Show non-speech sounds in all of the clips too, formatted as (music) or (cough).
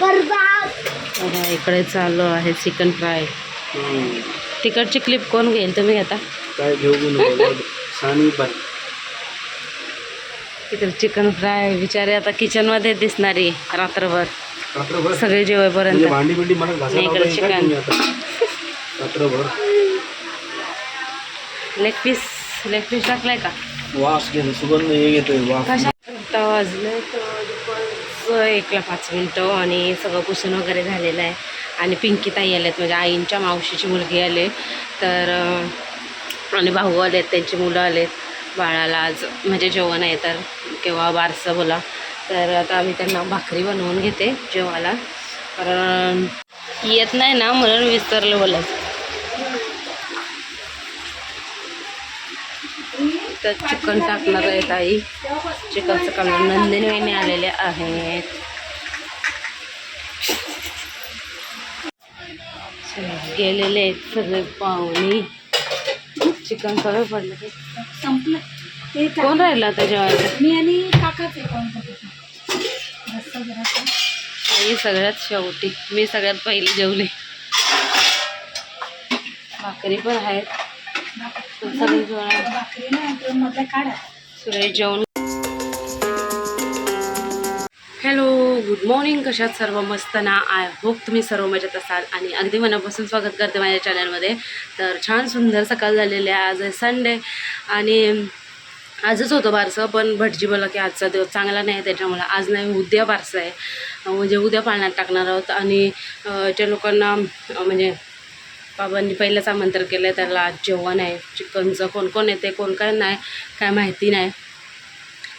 बघा इकडे चालू आहे चिकन फ्राय. तिकडची क्लिप कोण घेईल तुम्ही आता? काय घेऊ तिकडे (laughs) चिकन फ्राय बिचारे आता किचनमध्ये दिसणारी रात्रभर. रात्रभर? सगळे म्हणजे जेवेपर्यंत भांडी बिंडी मला घासायला इकडे chicken. Leg piece leg piece टाकलाय का? वास घेतो सुगंध हे येतोय वास. वाजले तर एकला पाच मिनटं आणि सगळं पुसून वगैरे झालेलं आहे. आणि पिंकी ताई आहेत म्हणजे आईंच्या मावशीची मुलगी आले. तर आणि भाऊ आलेत त्यांची मुलं आलेत. बाळाला आज म्हणजे जेवण आहे तर किंवा बारसं बोला. तर आता आम्ही त्यांना भाकरी बनवून घेते जेवायला. कारण येत नाही ना म्हणून विसरलं बोलायचं. तर चिकन टाकणार आहेत आई चिकनचं कालवण नंदिनी वहिनी आलेले आहेत. गेलेले आहेत सगळे पाहुणे. चिकन सगळं पडलं ते. संपलं. ते कोण राहिलं आता मी आणि काकाच आई सगळ्यात शेवटी. मी सगळ्यात पहिली जेवले. भाकरी पण आहेत. सगळी जेवण काढा सुरेश जेवण हॅलो गुड मॉर्निंग. कशात सर्व मस्त ना? आय होप तुम्ही सर्व मजेत असाल आणि अगदी मनापासून स्वागत करते माझ्या चॅनलमध्ये. तर छान सुंदर सकाळ झालेली आहे. आज आहे संडे आणि आजच होतं बारसं पण भटजी बोला की आजचा दिवस चांगला नाही त्याच्यामुळे आज नाही उद्या बारसं आहे. म्हणजे उद्या पाळण्यात टाकणार आहोत आणि त्या लोकांना म्हणजे बाबांनी पहिलंच आमंत्रण केलं आहे त्याला आज जेवण आहे चिकनचं कोण कोण येते कोण काय नाही काय माहिती नाही.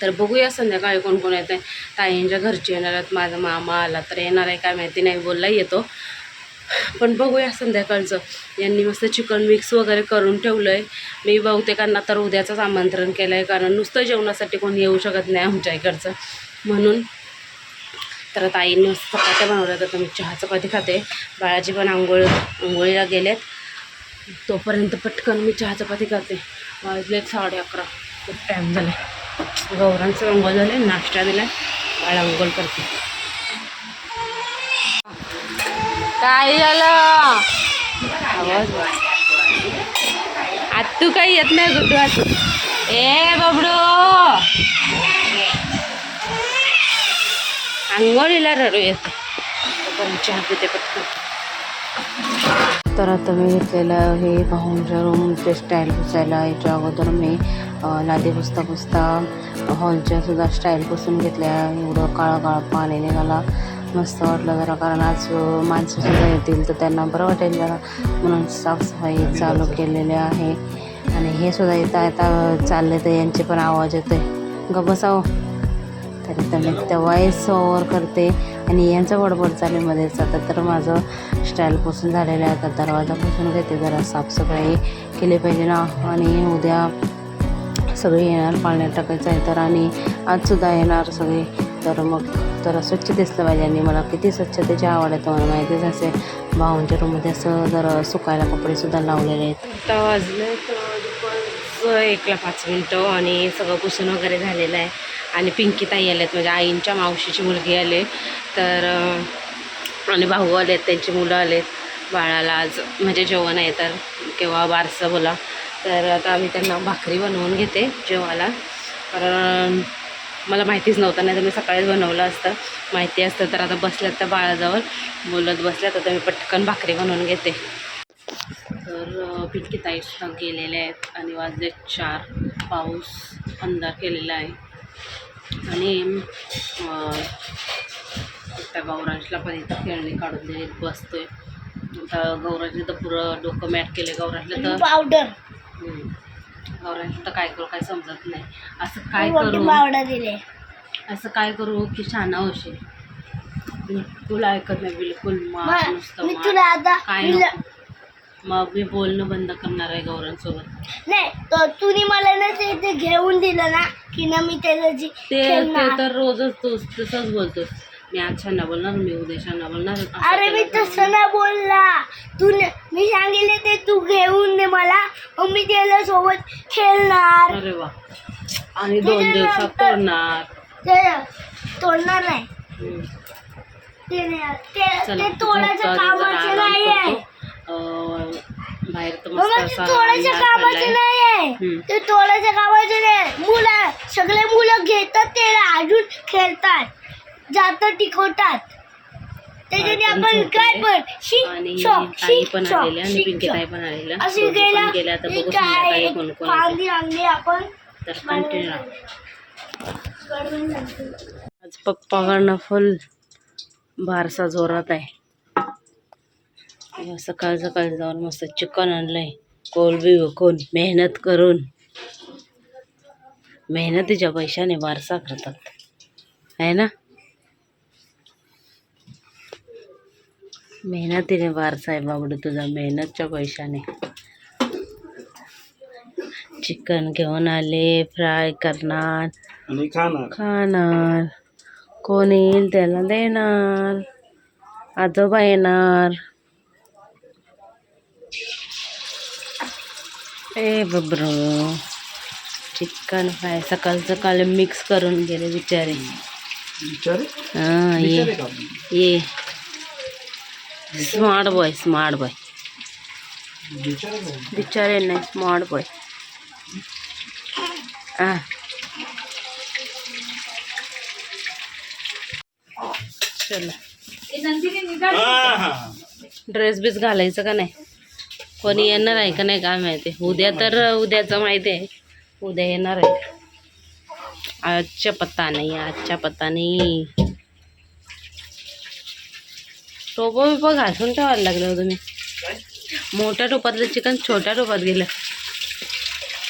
तर बघूया संध्याकाळी कोण कोण येते ताईंच्या घरचे येणार आहेत माझा मामा आला तर येणार आहे काय माहिती नाही बोलला येतो. पण बघूया संध्याकाळचं. यांनी मस्त चिकन मिक्स वगैरे करून ठेवलं आहे मी बहुतेकांना तर उद्याचंच आमंत्रण केलं आहे कारण नुसतं जेवणासाठी कोणी येऊ शकत नाही आमच्या इकडचं. म्हणून तर ताईंनी मस्त चपात्या बनवल्या तर मी चहा चपाती खाते? बाळाची पण आंघोळ आंघोळीला गेलेत. तोपर्यंत पटकन मी चहा चपाती करते वाजले साडे अकरा. खूप टाईम झाला गौरांचं अंघोळ झाले नाश्ता दिला बाळ अंघोळ करते. काय झालं? आवाज आत तू काही येत नाही गुड्डू आत. ए बबडू! आंघोळीला रडू येते. चहा पिते पटकन तर आता मी घेतलेलं हे भाऊंच्या रूमचे स्टाईल पुसायला याच्या अगोदर मी लादी पुसता पुसता हॉलच्या सुद्धा स्टाईल पुसून घेतल्या. एवढं काळा काळं पाणी निघाला. मस्त वाटलं जरा कारण आज माणसंसुद्धा येतील तर त्यांना बरं वाटेल जरा. म्हणून साफसफाई चालू केलेली आहे. आणि हे सुद्धा येता येता चालले तर यांचे पण आवाज येते ग तरी तर मी त्या वॉइस करते. आणि यांचं बडबड चालू मध्ये जातं आता तर माझं स्टाईल पुसून झालेलं आहे. तर दरवाजा पुसून घेते जरा साफसफाई केली पाहिजे ना. आणि उद्या सगळे येणार पाळण्यात टाकायचं आहे तर. आणि आजसुद्धा येणार सगळे. तर मग तर स्वच्छ दिसलं पाहिजे. आणि मला किती स्वच्छतेची आवड आहे तुम्हाला माहितीच असेल. भाऊंच्या रूममध्ये असं जर सुकायला कपडेसुद्धा लावलेले आहेत. आता वाजले तर दुपारचं एकला पाच मिनटं आणि सगळं पुसून वगैरे झालेलं आहे. आणि पिंकी ताई म्हणजे आईंच्या मावशीची मुलगी आले. तर आणि भाऊ आलेत त्यांची मुलं आलेत. बाळाला आज म्हणजे जेवण आहे तर केव्हा बारसं बोला. तर आता आम्ही त्यांना भाकरी बनवून घेते जेवायला. कारण मला माहितीच नव्हतं नाही तर मी सकाळीच बनवलं असतं. माहिती असतं तर आता बसल्यात त्या बाळाजवळ. बोलत बसल्यात आता मी पटकन भाकरी बनवून घेते. तर पिंकी ताई गेलेले आहेत. आणि वाजले चार. पाऊस अंधार केलेला आहे. आणि त्या गौरांशला पण इथं खेळणी काढून दिली बसतोय. आता गौरांशने तर पुरं डोकं मॅट केले गौरांशला तर पावडर. गौरांशला तर काय करू काय समजत नाही. असं काय करू? पावडर दिले. असं काय करू की छान होशील? बिलकुल ऐकत नाही बिलकुल मा मग नुसतं. तुला आता काय. मग मी बोलणं बंद करणार आहे गौरांसोबत. नाही तुम्ही मला ना ते ते घेऊन दिलं ना की ना मी त्याला जी ते ते खेळणार. तर रोजच तू तसंच बोलतोस. मी आज छान बोलणार मी उद्या छान बोलणार असं अरे मी केलं तसं ना बोलला. तू न- मी सांगितले ते तू घेऊन दे मला मग मी त्याला सोबत खेळणार. अरे वा. आणि दोन दिवसात तोडणार. ते तोडणार नाही. हम्म. ते नाही ते चला ते जरा कामाचे नाही आहे बाहेर तर बाबा मस्त ते असा तोडायच्या अंधार कामाचे पडलाय. नाही आहे हम्म. ते तोडायच्या कामाचे नाही मुलं सगळे मुलं घेतात ते अजून खेळतात जात टिकवतात त्याच्याने आपण काय. पण शिक आणि शॉक ताई शिक पण शॉक आलेल्या आणि शिक पिंकी शॉक. ताई पण आलेल्या असे दोघी पण गेला गेल्या आता एक बघू काय संध्याकाळी एक कोण कोण येते. फांदी आणली आपण तर कंटिन्यू राहा कडून सांगतो. आज पप्पाकडनं फुल बारसा जोरात आहे सकाळ सकाळी जाऊन मस्त चिकन आणलंय. कोलबी विकून मेहनत करून. मेहनतीच्या पैशाने बारसा करतात. आहे ना? मेहनतीने बारसा आहे बाबडू तुझा मेहनतच्या पैशाने. चिकन घेऊन आले फ्राय करणार. खाणार. खाणार. कोण येईल त्याला देणार. आजोबा येणार. ए बब्रो चिकन फ्राय सकाळ सकाळ मिक्स करून गेले बिचारे. हाँ ये ये. स्मार्ट बॉय स्मार्ट बॉय बिचारे नाही स्मार्ट बॉय हाँ. चला. ड्रेस बीस घालायचं का नाही? कोणी येणार आहे का नाही काय माहिती. उद्या तर उद्याचं माहिती आहे. उद्या येणार आहे. आजच्या पत्ता नाही आजच्या पत्ता नाही. टोपं बिपं घासून ठेवायला लागलं हो तुम्ही. मोठ्या टोपातलं चिकन छोट्या टोपात गेलं.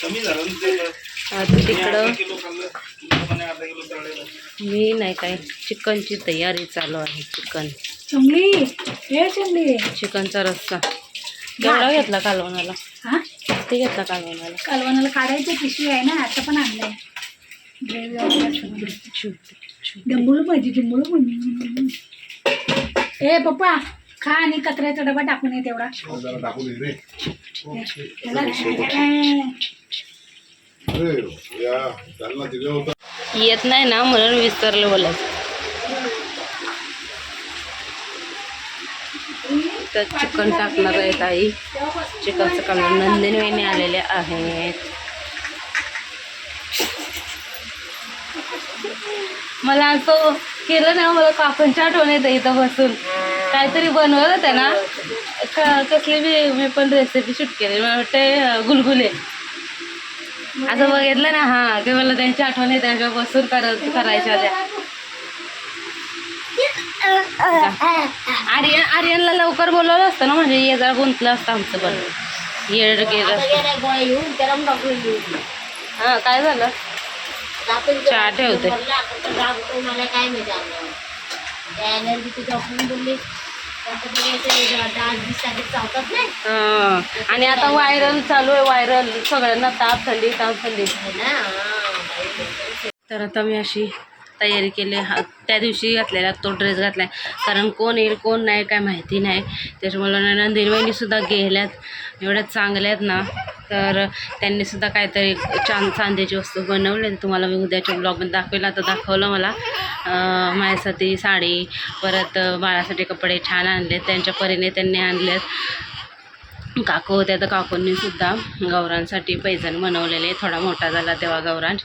कमी झालं ना ते. आता तिकडं. मी नाही काय चिकनची तयारी चालू आहे चिकन. चमली हे चमली. चिकनचा रस्सा. केवढा घेतला कालवणाला. हा? किती घेतला कालवणाला. कालवणाला काढायचं पिशवी आहे ना आता पण आणलंय. डंबुळ पाहिजे डंबुळ पाहिजे. ए पप्पा खा आणि कचऱ्याचा डबा टाकून ये तेवढा. येत नाही ना म्हणून विसरलं बोलायचं तर चिकन टाकणार आहे ताई. चिकनचं कालवण नंदिनी वहिनी आलेले आहेत. मला असं केलं ना हो, मला काकूंच्या आठवण येतं इथं बसून. काहीतरी बनवलं होतं ना. कसली बी मी पण रेसिपी शूट केली. मला वाटते गुलगुले. असं बघितलं ना हा की मला त्यांची आठवण येते बसून करत करायच्या त्या. आर्यन आर्यनला लवकर बोलवलं असतं ना म्हणजे ये जरा गुंतलं असतं आमचं पण. येड गेलं हा काय झालं? चहा ठेवते. हा. आणि आता व्हायरल चालू आहे व्हायरल सगळ्यांना ताप थंडी ताप थंडी. तर आता मी अशी तयारी केली हा त्या दिवशी घातलेला तो ड्रेस घातलाय. कारण कोण येईल कोण नाही काय माहिती नाही. त्याच्यामुळे नंदिनी वहिनीसुद्धा गेल्यात एवढ्या चांगल्या आहेत ना. तर त्यांनीसुद्धा काहीतरी चांद चांदीची वस्तू बनवली तुम्हाला मी उद्याच्या ब्लॉगमध्ये दाखवला. आता दाखवलं मला. माझ्यासाठी साडी परत बाळासाठी कपडे छान आणले त्यांच्या परीने त्यांनी आणलेत. काकू होत्या तर काकूंनी सुद्धा गौरांसाठी पैजण बनवलेले. थोडा मोठा झाला तेव्हा गौरांश.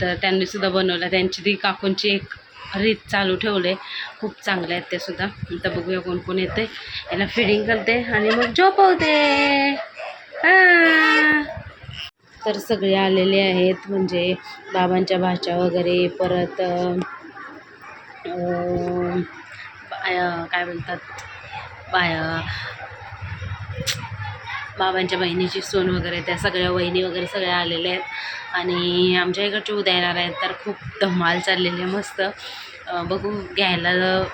तर त्यांनीसुद्धा बनवलं बनवला. त्यांची ती काकूंची एक रीत चालू ठेवले. खूप चांगले आहेत ते सुद्धा. तर बघूया कोण कोण येते याला फिडिंग करते आणि मग झोपवते. तर सगळे आलेले आहेत. म्हणजे बाबांच्या भाच्या वगैरे. परत काय म्हणतात? बाया. बाबांच्या बहिणीची सून वगैरे त्या सगळ्या वहिनी वगैरे सगळ्या आलेल्या आहेत. आणि आमच्या इकडचे उद्या येणार आहेत तर खूप धमाल चाललेली आहे मस्त. बघू घ्यायला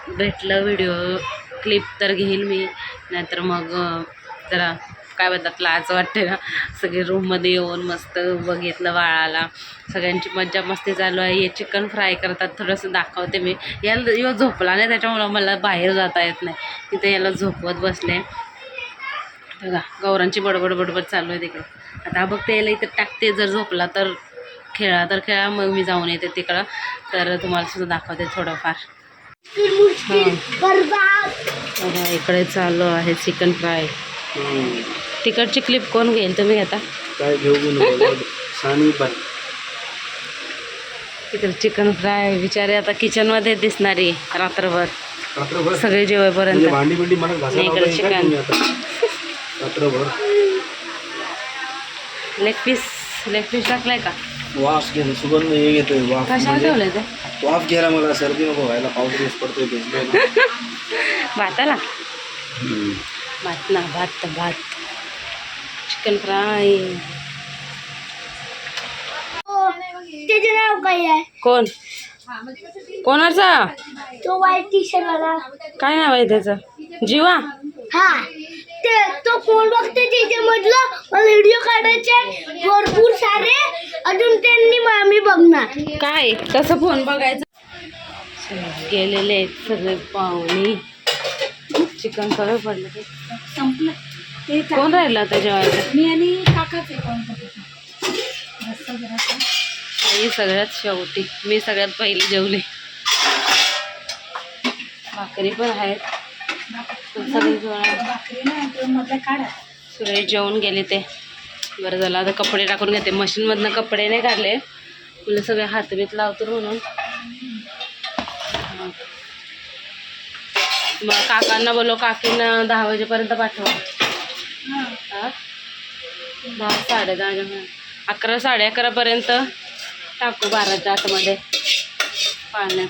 भेटलं व्हिडिओ क्लिप तर घेईल मी. नाहीतर मग जरा काय म्हणतात लाज वाटते ना. सगळे रूममध्ये येऊन मस्त बघितलं बाळाला. सगळ्यांची मज्जा मस्ती चालू आहे. हे चिकन फ्राय करतात थोडंसं दाखवते मी. याला यो झोपला नाही त्याच्यामुळं मला बाहेर जाता येत नाही. तिथे याला झोपवत बसले. बघा गौरांची बडबड बडबड चालू आहे तिकडं. आता बघते याला इथं टाकते जर झोपला तर खेळा तर खेळा मग मी जाऊन येते तिकडं. तर तुम्हाला सुद्धा दाखवते थोडंफार. बघा इकडे चालू आहे चिकन फ्राय. तिकडची क्लिप कोण घेईल तुम्ही घेता काय घेऊ तिकडे चिकन फ्राय बिचारे आता किचनमध्ये दिसणारी रात्रभर. सगळे म्हणजे मला घासायला इकडे चिकन. रात्रभर. लेग पीस लेग पीस टाकलाय का? वाफ घेतो सुगंध हे घेतोय वाफ कशाला म्हणजे ठेवलंय ते? वाफ घ्यायला मला सर्दी नको व्हायला पाऊस दिवस पडतोय भिजलोय. भाताला. भात ना भात भात. चिकन फ्राय त्याचे नाव काय आहे कोण? कोणाचा? तो व्हाईट टी शर्ट वाला. काय नाव आहे त्याचं? जीवा? हा. ते तो फोन बघते त्याच्यामधलं मला व्हिडिओ काढायचे भरपूर सारे. अजून त्यांनी मी बघणार. काय? कसं फोन बघायचं? गेलेले आहेत सगळे पाहुणे. चिकन सगळं पडलं ते. संपलं. ते कोण राहिला आता मी आणि काकाच आई सगळ्यात शेवटी. मी सगळ्यात पहिले जेवले. भाकरी पण आहेत. सगळे जेवण. सगळे जेवून गेले ते. बरं झालं आता कपडे टाकून घेते. मशीनमधनं कपडे नाही काढले. तुला सगळे हातबीत लावतो म्हणून. मग काकांना बोलो काकींना दहा वाजेपर्यंत पाठवा. हा? दहा साडे दहा अकरा साडे अकरापर्यंत टाकू बाराच्या आतमध्ये. पाण्यात.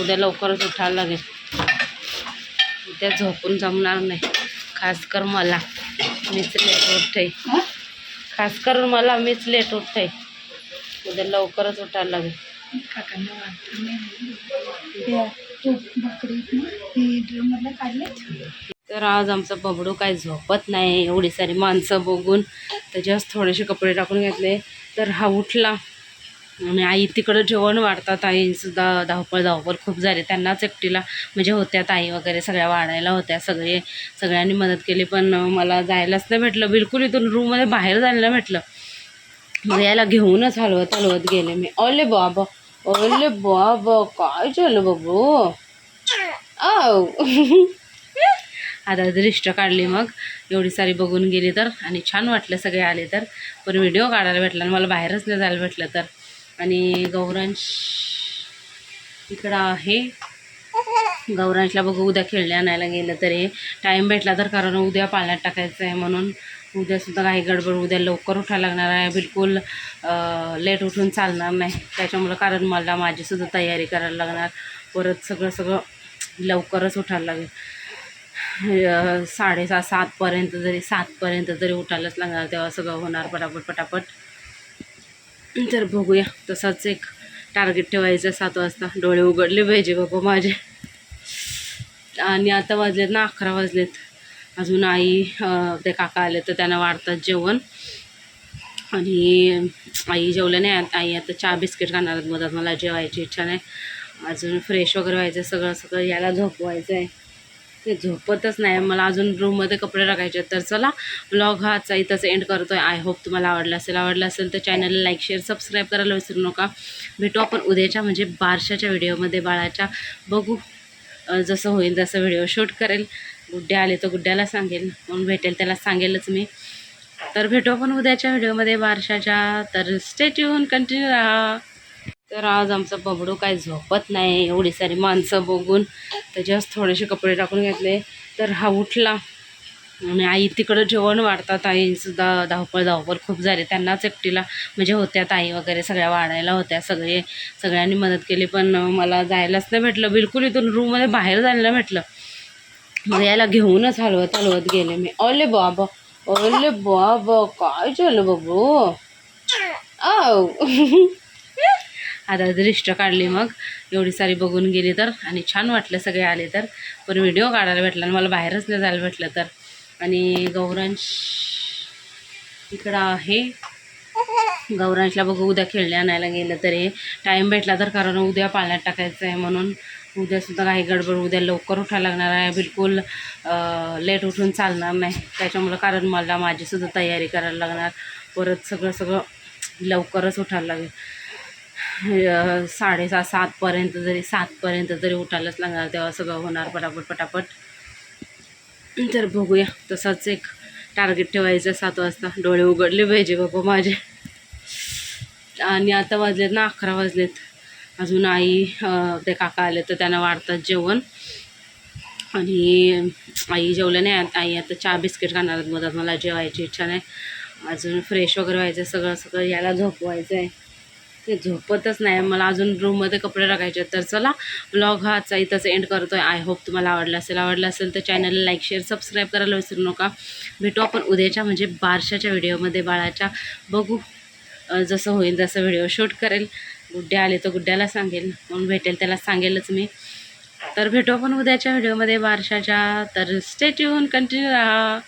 उद्या लवकरच उठायला लागेल. उद्या झोपून जमणार नाही. खास कर मला. मीच लेट उठते. खास करून मला मीच लेट उठते. उद्या लवकरच उठायला लागेल. तर आज आमचा बबडू काय झोपत नाही. एवढी सारी माणसं बघून त्याच्यावर थोडेसे कपडे टाकून घेतले. तर हा उठला. आणि आई तिकडं जेवण वाढतात आईसुद्धा धावपळ धावपळ खूप झाली. त्यांनाच एकटीला म्हणजे होत्या ताई वगैरे सगळ्या वाढायला होत्या सगळे सगळ्यांनी मदत केली. पण मला जायलाच नाही भेटलं. बिलकुल इथून रूममध्ये बाहेर जायला भेटलं. मग याला घेऊनच हलवत हलवत गेले मी. ओले बाबा ओले बाबा काय झालं बाबू? औ आता दृष्ट काढली मग. एवढी सारी बघून गेली तर. आणि छान वाटलं सगळे आले तर. पण व्हिडिओ काढायला भेटला आणि मला बाहेरच नाही जायला भेटलं तर. आणि गौरांश इकडं आहे. गौरांशला बघू उद्या खेळणे आणायला गेलं तरी. टाईम भेटला तर कारण उद्या पाण्यात टाकायचं आहे म्हणून. उद्यासुद्धा काही गडबड उद्या लवकर उठायला लागणार आहे. बिलकुल लेट उठून चालणार नाही. त्याच्यामुळं कारण मला माझीसुद्धा तयारी करायला लागणार. परत सगळं सगळं लवकरच उठायला लागेल. अं, साडेसात सातपर्यंत जरी सातपर्यंत जरी उठायलाच लागणार तेव्हा सगळं होणार पटापट पटापट. तर बघूया. तसाच एक टार्गेट ठेवायचं सात वाजता. डोळे उघडले पाहिजे बाबा माझे. आणि आता वाजलेत ना अकरा वाजलेत. अजून आई ते काका आले तर त्यांना वाढतात जेवण. आणि आई जेवलं नाही. आई आता चहा बिस्किट खाणार आहेत. मधात मला जेवायची इच्छा नाही. अजून फ्रेश वगैरे व्हायचं आहे. सगळं सगळं याला झोपवायचं आहे. ते झोपतच नाही. मला अजून रूममध्ये कपडे टाकायचे आहेत. तर चला ब्लॉग हा आजचा इथंच एंड करतो आहे आय होप तुम्हाला आवडला असेल. आवडला असेल तर चॅनलला लाईक शेअर सबस्क्राईब करायला विसरू नका. भेटू आपण उद्याच्या म्हणजे बारशाच्या व्हिडिओमध्ये बाळाच्या बघू. जसं होईल तसं व्हिडिओ शूट करेल. गुड्डे आले तर गुड्ड्याला सांगेल. म्हणून भेटेल त्याला सांगेलच मी. तर भेटू आपण उद्याच्या व्हिडिओमध्ये बारशाच्या. तर स्टे कंटिन्यू राहा. तर आज आमचा बबडू काय झोपत नाही एवढी सारी माणसं बघून. त्याच्यास थोडेसे कपडे टाकून घेतले. तर हा उठला. आणि आई तिकडं जेवण वाढतात. आईसुद्धा धावपळ धावपळ खूप झाली. त्यांनाच एकटीला म्हणजे होत्या ताई वगैरे सगळ्या वाढायला होत्या सगळे. सगळ्यांनी मदत केली पण मला जायलाच नाही भेटलं. बिलकुल इथून रूममध्ये बाहेर जायला भेटलं. मग याला घेऊनच हलवत हलवत गेले मी. ओले बाबा ओले बाबा काय झालं बाबू औ आता दृष्ट काढली मग. एवढी सारी बघून गेली तर. आणि छान वाटलं सगळे आले तर. पण व्हिडिओ काढायला भेटला आणि मला बाहेरच नाही जायला भेटलं तर. आणि गौरांश इकडं आहे. गौरांशला बघू उद्या खेळणे आणायला गेलं तरी. टाईम भेटला तर कारण उद्या पाण्यात टाकायचं आहे म्हणून. उद्यासुद्धा काही गडबड उद्या लवकर उठायला लागणार आहे. बिलकुल लेट उठून चालणार नाही. त्याच्यामुळं कारण मला माझीसुद्धा तयारी करायला लागणार. परत सगळं सगळं लवकरच उठायला लागेल. साडेसहा सातपर्यंत जरी सातपर्यंत जरी उठायलाच लागणार तेव्हा सगळं होणार पटापट पटापट. तर बघूया तसाच एक टार्गेट ठेवायचं सात वाजता. डोळे उघडले पाहिजे बाबा माझे. आणि आता वाजलेत ना अकरा वाजलेत. अजून आई ते काका आले तर त्यांना वाढतात जेवण. आणि आई जेवलं नाही आई आता चहा बिस्किट खाणार आहेत. मधात मला जेवायची इच्छा नाही. अजून फ्रेश वगैरे व्हायचं आहे, सगळं सगळं याला झोपवायचं आहे. झोपतच नाही. मला अजून रूममध्ये कपडे टाकायचे आहेत. तर चला ब्लॉग हा आजचा इथंच एंड करतो आहे आय होप तुम्हाला आवडला असेल. आवडला असेल तर चॅनलला लाईक शेअर सबस्क्राईब करायला विसरू नका. भेटू आपण उद्याच्या म्हणजे बारशाच्या व्हिडिओमध्ये बाळाच्या बघू जसं होईल तसं व्हिडिओ शूट करेल. गुड्डे आले तर गुड्ड्याला सांगेल. म्हणून भेटेल त्याला सांगेलच मी. तर भेटू आपण उद्याच्या व्हिडिओमध्ये बारशाच्या. तर स्टे कंटिन्यू राहा.